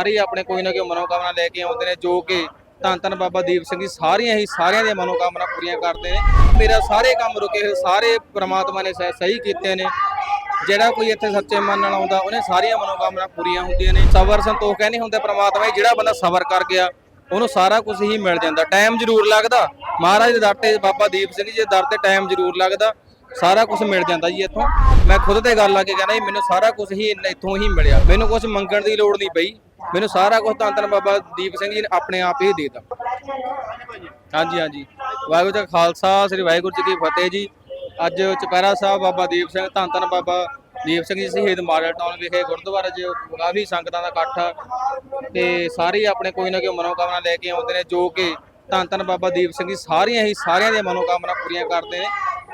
ਸਾਰੇ ਹੀ ਆਪਣੇ ਕੋਈ ਨਾ ਕੋਈ ਮਨੋਕਾਮਨਾ ਲੈ ਕੇ ਆਉਂਦੇ ਨੇ, ਜੋ ਕਿ ਧੰਨ ਧੰਨ ਬਾਬਾ ਦੀਪ ਸਿੰਘ ਜੀ ਸਾਰੀਆਂ ਹੀ ਸਾਰਿਆਂ ਦੀਆਂ ਮਨੋਕਾਮਨਾ ਪੂਰੀਆਂ ਕਰਦੇ ਨੇ। ਮੇਰਾ ਸਾਰੇ ਕੰਮ ਰੁਕੇ ਹੋਏ, ਸਾਰੇ ਪ੍ਰਮਾਤਮਾ ਨੇ ਸਹ- ਸਹੀ ਕੀਤੇ ਨੇ। ਜਿਹੜਾ ਕੋਈ ਇੱਥੇ ਸੱਚੇ ਮਨ ਨਾਲ ਆਉਂਦਾ, ਉਹਨੇ ਸਾਰੀਆਂ ਮਨੋਕਾਮਨਾ ਪੂਰੀਆਂ ਹੁੰਦੀਆਂ ਨੇ। ਸਬਰ ਸੰਤੋਖ ਕਹਿੰਦੇ ਹੁੰਦੇ ਪ੍ਰਮਾਤਮਾ ਜਿਹੜਾ ਬੰਦਾ ਸਬਰ ਕਰ ਗਿਆ, ਉਹਨੂੰ ਸਾਰਾ ਕੁਝ ਹੀ ਮਿਲ ਜਾਂਦਾ। ਟਾਈਮ ਜ਼ਰੂਰ ਲੱਗਦਾ। ਮਹਾਰਾਜ ਦੇ ਦਰ ਤੇ ਬਾਬਾ ਦੀਪ ਸਿੰਘ ਜੀ ਦੇ ਦਰ ਤੇ ਟਾਈਮ ਜ਼ਰੂਰ ਲੱਗਦਾ। ਸਾਰਾ ਕੁਝ ਮਿਲ ਜਾਂਦਾ ਜੀ ਇੱਥੋਂ। ਮੈਂ ਖੁਦ ਤੇ ਗੱਲ ਲਾ ਕੇ ਕਹਿੰਦਾ ਜੀ, ਮੈਨੂੰ ਸਾਰਾ ਕੁਝ ਹੀ ਇੱਥੋਂ ਹੀ ਮਿਲਿਆ। ਮੈਨੂੰ ਕੁਝ ਮੰਗਣ ਦੀ ਲੋੜ ਨਹੀਂ ਪਈ। ਮੈਨੂੰ ਸਾਰਾ ਕੁਝ ਧੰਨ ਧੰਨ ਬਾਬਾ ਦੀਪ ਸਿੰਘ ਜੀ ਨੇ ਆਪਣੇ ਆਪ ਹੀ ਦੇਤਾ। ਹਾਂਜੀ ਹਾਂਜੀ। ਵਾਹਿਗੁਰੂ ਜੀ ਕਾ ਖਾਲਸਾ, ਸ੍ਰੀ ਵਾਹਿਗੁਰੂ ਜੀ ਕੀ ਫਤਿਹ ਜੀ। ਅੱਜ ਚੁਪਹਿਰਾ ਸਾਹਿਬ ਬਾਬਾ ਦੀਪ ਸਿੰਘ, ਧੰਨ ਧੰਨ ਬਾਬਾ ਦੀਪ ਸਿੰਘ ਜੀ ਸ਼ਹੀਦ ਮਾਡਲ ਟਾਊਨ ਵਿਖੇ ਗੁਰਦੁਆਰਾ 'ਚ ਕਾਫੀ ਸੰਗਤਾਂ ਦਾ ਇਕੱਠ। ਆ ਤੇ ਸਾਰੇ ਹੀ ਆਪਣੇ ਕੋਈ ਨਾ ਕੋਈ ਮਨੋਕਾਮਨਾ ਲੈ ਕੇ ਆਉਂਦੇ ਨੇ, ਜੋ ਕਿ ਧੰਨ ਧੰਨ ਬਾਬਾ ਦੀਪ ਸਿੰਘ ਜੀ ਸਾਰੀਆਂ ਹੀ ਸਾਰਿਆਂ ਦੀਆਂ ਮਨੋਕਾਮਨਾ ਪੂਰੀਆਂ ਕਰਦੇ ਨੇ।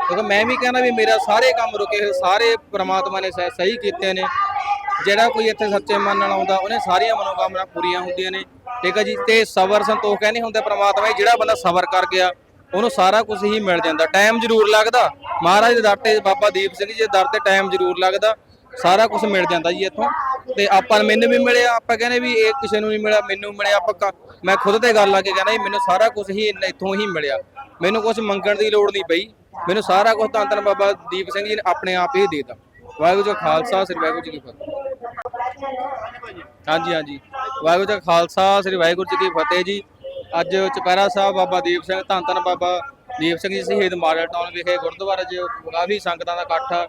ਕਿਉਂਕਿ ਮੈਂ ਵੀ ਕਹਿੰਦਾ ਵੀ ਮੇਰਾ ਸਾਰੇ ਕੰਮ ਰੁਕੇ ਹੋਏ, ਸਾਰੇ ਪ੍ਰਮਾਤਮਾ ਨੇ ਸਹ- ਸਹੀ ਕੀਤੇ ਨੇ। ਜਿਹੜਾ ਕੋਈ ਇੱਥੇ ਸੱਚੇ ਮਨ ਨਾਲ ਆਉਂਦਾ ਉਹਨੇ ਸਾਰੀਆਂ ਮਨੋਕਾਮਨਾ ਪੂਰੀਆਂ ਹੁੰਦੀਆਂ ਨੇ। ਠੀਕ ਹੈ ਜੀ? ਤੇ ਸਬਰ ਸੰਤੋਖ ਕਹਿੰਦੇ ਹੁੰਦੇ ਪ੍ਰਮਾਤਮਾ ਜੀ, ਜਿਹੜਾ ਬੰਦਾ ਸਬਰ ਕਰ ਗਿਆ ਉਹਨੂੰ ਸਾਰਾ ਕੁਝ ਹੀ ਮਿਲ ਜਾਂਦਾ। ਟਾਈਮ ਜ਼ਰੂਰ ਲੱਗਦਾ। ਮਹਾਰਾਜ ਦੇ ਦਰ ਤੇ ਬਾਬਾ ਦੀਪ ਸਿੰਘ ਜੀ ਦੇ ਦਰ ਤੇ ਟਾਈਮ ਜ਼ਰੂਰ ਲੱਗਦਾ। ਸਾਰਾ ਕੁਝ ਮਿਲ ਜਾਂਦਾ ਜੀ ਇੱਥੋਂ। ਤੇ ਆਪਾਂ ਮੈਨੂੰ ਵੀ ਮਿਲਿਆ ਆਪਾਂ ਕਹਿੰਦੇ ਵੀ ਇਹ ਕਿਸੇ ਨੂੰ ਨਹੀਂ ਮਿਲਿਆ ਮੈਨੂੰ ਮਿਲਿਆ ਆਪਾਂ ਮੈਂ ਖੁਦ ਤੇ ਗੱਲ ਲਾ ਕੇ ਕਹਿੰਦਾ ਜੀ ਮੈਨੂੰ ਸਾਰਾ ਕੁਝ ਹੀ ਇੱਥੋਂ ਹੀ ਮਿਲਿਆ। ਮੈਨੂੰ ਕੁਝ ਮੰਗਣ ਦੀ ਲੋੜ ਨਹੀਂ ਪਈ। ਮੈਨੂੰ ਸਾਰਾ ਕੁਝ ਤਾਂ ਧੰਨ ਬਾਬਾ ਦੀਪ ਸਿੰਘ ਜੀ ਨੇ ਆਪਣੇ ਆਪ ਹੀ ਦੇਤਾ। ਵਾਹਿਗੁਰੂ ਜੀ ਖਾਲਸਾ ਸ੍ਰੀ ਵਾਹਿਗੁਰੂ ਜੀ ਕੀ ਫਤਿਹ। ਹਾਂਜੀ ਹਾਂਜੀ। ਵਾਹਿਗੁਰੂ ਜੀ ਕਾ ਖਾਲਸਾ, ਸ੍ਰੀ ਵਾਹਿਗੁਰੂ ਜੀ ਕੀ ਫਤਿਹ ਜੀ। ਅੱਜ ਚੁਪਹਿਰਾ ਸਾਹਿਬ ਬਾਬਾ ਦੀਪ ਸਿੰਘ, ਧੰਨ ਧੰਨ ਬਾਬਾ ਦੀਪ ਸਿੰਘ ਜੀ ਸ਼ਹੀਦ ਮਾਡਲ ਟਾਊਨ ਵਿਖੇ ਗੁਰਦੁਆਰੇ 'ਚ ਕਾਫੀ ਸੰਗਤਾਂ ਦਾ ਇਕੱਠ। ਆ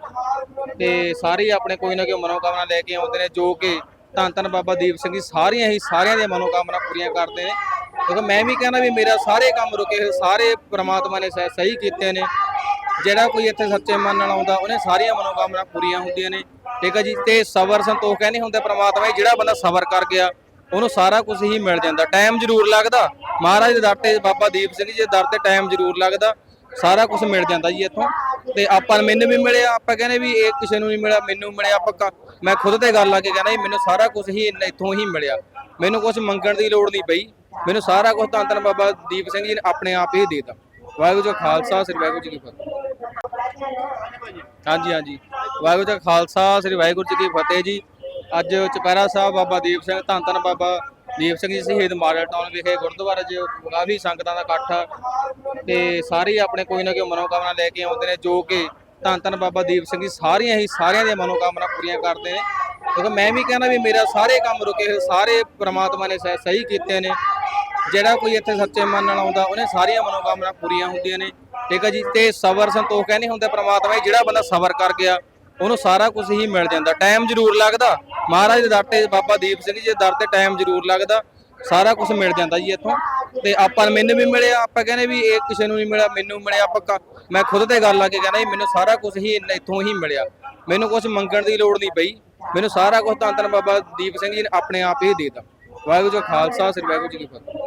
ਤੇ ਸਾਰੇ ਹੀ ਆਪਣੇ ਕੋਈ ਨਾ ਕੋਈ ਮਨੋਕਾਮਨਾ ਲੈ ਕੇ ਆਉਂਦੇ ਨੇ, ਜੋ ਕਿ ਧੰਨ ਧੰਨ ਬਾਬਾ ਦੀਪ ਸਿੰਘ ਜੀ ਸਾਰੀਆਂ ਹੀ ਸਾਰਿਆਂ ਦੀਆਂ ਮਨੋਕਾਮਨਾ ਪੂਰੀਆਂ ਕਰਦੇ ਨੇ। ਕਿਉਂਕਿ ਮੈਂ ਵੀ ਕਹਿੰਦਾ ਵੀ ਮੇਰਾ ਸਾਰੇ ਕੰਮ ਰੁਕੇ ਹੋਏ, ਸਾਰੇ ਪ੍ਰਮਾਤਮਾ ਨੇ ਸਹ- ਸਹੀ ਕੀਤੇ ਨੇ। ਜਿਹੜਾ ਕੋਈ ਇੱਥੇ ਸੱਚੇ ਮਨ ਨਾਲ ਆਉਂਦਾ, ਉਹਨੇ ਸਾਰੀਆਂ ਮਨੋਕਾਮਨਾ ਪੂਰੀਆਂ ਹੁੰਦੀਆਂ ਨੇ। ਠੀਕ ਹੈ ਜੀ ਤੇ ਸਬਰ ਸੰਤੋਖ ਕਹਿੰਦੇ ਹੁੰਦੇ ਪ੍ਰਮਾਤਮਾ ਜੀ, ਜਿਹੜਾ ਬੰਦਾ ਸਬਰ ਕਰ ਗਿਆ ਉਹਨੂੰ ਸਾਰਾ ਕੁਝ ਹੀ ਮਿਲ ਜਾਂਦਾ। ਟਾਈਮ ਜ਼ਰੂਰ ਲੱਗਦਾ। ਮਹਾਰਾਜ ਦੇ ਦਰ ਤੇ ਬਾਬਾ ਦੀਪ ਸਿੰਘ ਜੀ ਦੇ ਦਰ ਤੇ ਟਾਈਮ ਜ਼ਰੂਰ ਲੱਗਦਾ। ਸਾਰਾ ਕੁਝ ਮਿਲ ਜਾਂਦਾ ਜੀ ਇੱਥੋਂ। ਤੇ ਆਪਾਂ ਮੈਨੂੰ ਵੀ ਮਿਲਿਆ ਆਪਾਂ ਕਹਿੰਦੇ ਵੀ ਇਹ ਕਿਸੇ ਨੂੰ ਨਹੀਂ ਮਿਲਿਆ ਮੈਨੂੰ ਮਿਲਿਆ ਆਪਾਂ ਮੈਂ ਖੁਦ ਤੇ ਗੱਲ ਲਾ ਕੇ ਕਹਿੰਦਾ ਜੀ ਮੈਨੂੰ ਸਾਰਾ ਕੁਝ ਹੀ ਇੱਥੋਂ ਹੀ ਮਿਲਿਆ। ਮੈਨੂੰ ਕੁਝ ਮੰਗਣ ਦੀ ਲੋੜ ਨਹੀਂ ਪਈ। ਮੈਨੂੰ ਸਾਰਾ ਕੁਝ ਤਾਂ ਧੰਨ ਬਾਬਾ ਦੀਪ ਸਿੰਘ ਜੀ ਨੇ ਆਪਣੇ ਆਪ ਹੀ ਦੇ ਦਿੱਤਾ। ਵਾਹਿਗੁਰੂ ਜੀ ਖਾਲਸਾ ਸ੍ਰੀ ਵਾਹਿਗੁਰੂ ਜੀ ਕੀ ਫਤਿਹ। ਹਾਂਜੀ ਹਾਂਜੀ। ਵਾਹਿਗੁਰੂ ਜੀ ਖਾਲਸਾ, ਸ੍ਰੀ ਵਾਹਿਗੁਰੂ ਜੀ ਕੀ ਫਤਿਹ ਜੀ। ਅੱਜ ਚੁਪਹਿਰਾ ਸਾਹਿਬ ਬਾਬਾ ਦੀਪ ਸਿੰਘ, ਧੰਨ ਧੰਨ ਬਾਬਾ ਦੀਪ ਸਿੰਘ ਜੀ ਸ਼ਹੀਦ ਮਾਡਲ ਟਾਊਨ ਵਿਖੇ ਗੁਰਦੁਆਰਾ 'ਚ ਕਾਫੀ ਸੰਗਤਾਂ ਦਾ ਇਕੱਠ ਆ ਤੇ ਸਾਰੇ ਆਪਣੇ ਕੋਈ ਨਾ ਕੋਈ ਮਨੋਕਾਮਨਾ ਲੈ ਕੇ ਆਉਂਦੇ ਨੇ, ਜੋ ਕਿ ਧੰਨ ਧੰਨ ਬਾਬਾ ਦੀਪ ਸਿੰਘ ਜੀ ਸਾਰੀਆਂ ਹੀ ਸਾਰਿਆਂ ਦੀਆਂ ਮਨੋਕਾਮਨਾ ਪੂਰੀਆਂ ਕਰਦੇ ਨੇ। ਕਿਉਂਕਿ ਮੈਂ ਵੀ ਕਹਿੰਦਾ ਵੀ ਮੇਰਾ ਸਾਰੇ ਕੰਮ ਰੁਕੇ ਹੋਏ, ਸਾਰੇ ਪ੍ਰਮਾਤਮਾ ਨੇ ਸਹ- ਸਹੀ ਕੀਤੇ ਨੇ। ਜਿਹੜਾ ਕੋਈ ਇੱਥੇ ਸੱਚੇ ਮਨ ਨਾਲ ਆਉਂਦਾ, ਉਹਨੇ ਸਾਰੀਆਂ ਮਨੋਕਾਮਨਾ ਪੂਰੀਆਂ ਹੁੰਦੀਆਂ ਨੇ। ਠੀਕ ਹੈ ਜੀ, ਤੇ ਸਬਰ ਸੰਤੋਖ ਕਹਿੰਦੇ ਹੁੰਦੇ ਪ੍ਰਮਾਤਮਾ ਜਿਹੜਾ ਬੰਦਾ ਸਬਰ ਕਰ ਗਿਆ ਉਹਨੂੰ ਸਾਰਾ ਕੁਝ ਹੀ ਮਿਲ ਜਾਂਦਾ। ਟਾਈਮ ਜ਼ਰੂਰ ਲੱਗਦਾ। ਮਹਾਰਾਜ ਦੇ ਦਰ ਤੇ ਬਾਬਾ ਦੀਪ ਸਿੰਘ ਜੀ ਦੇ ਦਰ ਤੇ ਟਾਈਮ ਜ਼ਰੂਰ ਲੱਗਦਾ। ਸਾਰਾ ਕੁਝ ਮਿਲ ਜਾਂਦਾ ਜੀ ਇੱਥੋਂ। ਤੇ ਆਪਾਂ ਮੈਨੂੰ ਵੀ ਮਿਲਿਆ, ਆਪਾਂ ਕਹਿੰਦੇ ਵੀ ਇਹ ਕਿਸੇ ਨੂੰ ਨਹੀਂ ਮਿਲਿਆ, ਮੈਨੂੰ ਮਿਲਿਆ, ਆਪਾਂ ਮੈਂ ਖੁਦ ਤੇ ਗੱਲ ਲਾ ਕੇ ਕਹਿੰਦਾ ਜੀ, ਮੈਨੂੰ ਸਾਰਾ ਕੁਝ ਹੀ ਇੱਥੋਂ ਹੀ ਮਿਲਿਆ। ਮੈਨੂੰ ਕੁਝ ਮੰਗਣ ਦੀ ਲੋੜ ਨਹੀਂ ਪਈ। ਮੈਨੂੰ ਸਾਰਾ ਕੁਝ ਧੰਨ ਧੰਨ ਬਾਬਾ ਦੀਪ ਸਿੰਘ ਜੀ ਨੇ ਆਪਣੇ ਆਪ ਹੀ ਦੇ ਦਿੱਤਾ। ਵਾਹਿਗੁਰੂ ਜੀ ਖਾਲਸਾ, ਸ੍ਰੀ ਵਾਹਿਗੁਰੂ ਜੀ ਕੀ ਫਤਿਹ।